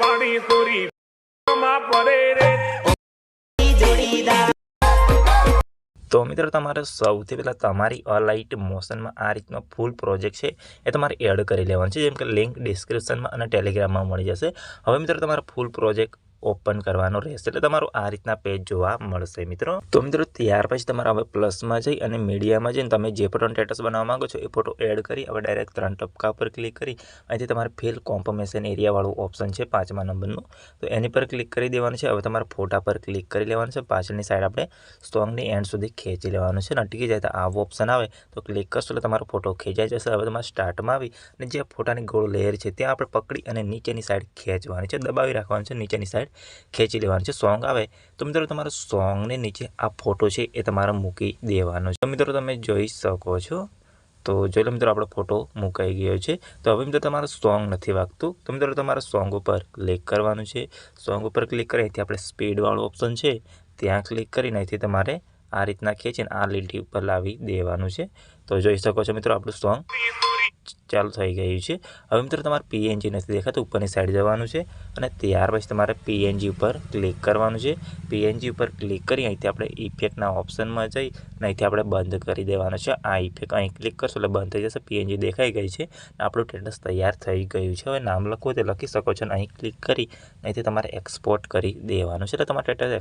વાણી સોરી માં પડે રે. તો મિત્રો, તમારે સૌથી પહેલાં તમારી અલાઇટ મોશનમાં આ રીતનો ફૂલ પ્રોજેક્ટ છે, એ તમારે એડ કરી લેવાનું છે, જેમ કે લિંક ડિસ્ક્રિપ્શનમાં અને ટેલિગ્રામમાં મળી જશે. હવે મિત્રો, તમારે ફૂલ પ્રોજેક્ટ ઓપન કરવાનો રહેશે. એટલે તમારું આ રીતના પેજ જોવા મળશે મિત્રો. તો મિત્રો, ત્યાર પછી તમારે હવે પ્લસમાં જઈ અને મીડિયામાં જઈને તમે જે ફોટોનો સ્ટેટસ બનાવવા માંગો છો એ ફોટો એડ કરી, હવે ડાયરેક્ટ ત્રણ ટપકા પર ક્લિક કરી, અહીંથી તમારે ફિલ કોમ્પમેશન એરિયાવાળું ઓપ્શન છે પાંચમા નંબરનું. તો એની પર ક્લિક કરી દેવાનું છે. હવે તમારે ફોટા પર ક્લિક કરી લેવાનું છે. પાછળની સાઈડ આપણે સોંગની એન્ડ સુધી ખેંચી લેવાનું છે. અને અટકી જાય તો આવો ઓપ્શન આવે. તો ક્લિક કરશો એટલે તમારો ફોટો ખેંચાઈ જશે. હવે તમારે સ્ટાર્ટમાં આવી અને જે ફોટાની ગોળ લેયર છે, ત્યાં આપણે પકડી અને નીચેની સાઈડ ખેંચવાની છે. દબાવી રાખવાનું છે નીચેની સાઈડ ખેંચી લેવાનું છે, સોંગ આવે, તો મિત્રો તમારો સોંગની નીચે આ ફોટો છે એ તમારે મૂકી દેવાનો છે. મિત્રો તમે જોઈ શકો છો. તો જોઈ લો મિત્રો આપણો ફોટો મુકાઈ ગયો છે. તો હવે મિત્રો તમારો સોંગ નથી વાગતું. તો મિત્રો તમારે સોંગ ઉપર ક્લિક કરવાનું છે. સોંગ ઉપર ક્લિક કરી અહીંથી આપણે સ્પીડવાળું ઓપ્શન છે. ત્યાં ક્લિક કરીને અહીંથી તમારે આ રીતના ખેંચીને આ લીટી ઉપર લાવી દેવાનું છે. તો જોઈ શકો છો મિત્રો આપણું સોંગ. ચાલુ થઈ ગયું છે. હવે મિત્રો, તમારે પીએનજી નથી દેખાતું, ઉપરની સાઈડ જવાનું છે અને ત્યાર પછી તમારે પીએનજી ઉપર ક્લિક કરવાનું છે. પીએનજી ઉપર ક્લિક કરી અહીંથી આપણે ઇફેક્ટના ઓપ્શનમાં જઈ અને અહીંથી આપણે બંધ કરી દેવાનું છે. આ ઇફેક્ટ અહીં ક્લિક કરશો એટલે બંધ થઈ જશે. પીએનજી દેખાઈ ગઈ છે આપણું ટેટસ તૈયાર થઈ ગયું છે. હવે નામ લખવું તે લખી શકો છો અને અહીં ક્લિક કરી અહીંથી તમારે એક્સપોર્ટ કરી દેવાનું છે. એટલે તમારે ટેટસ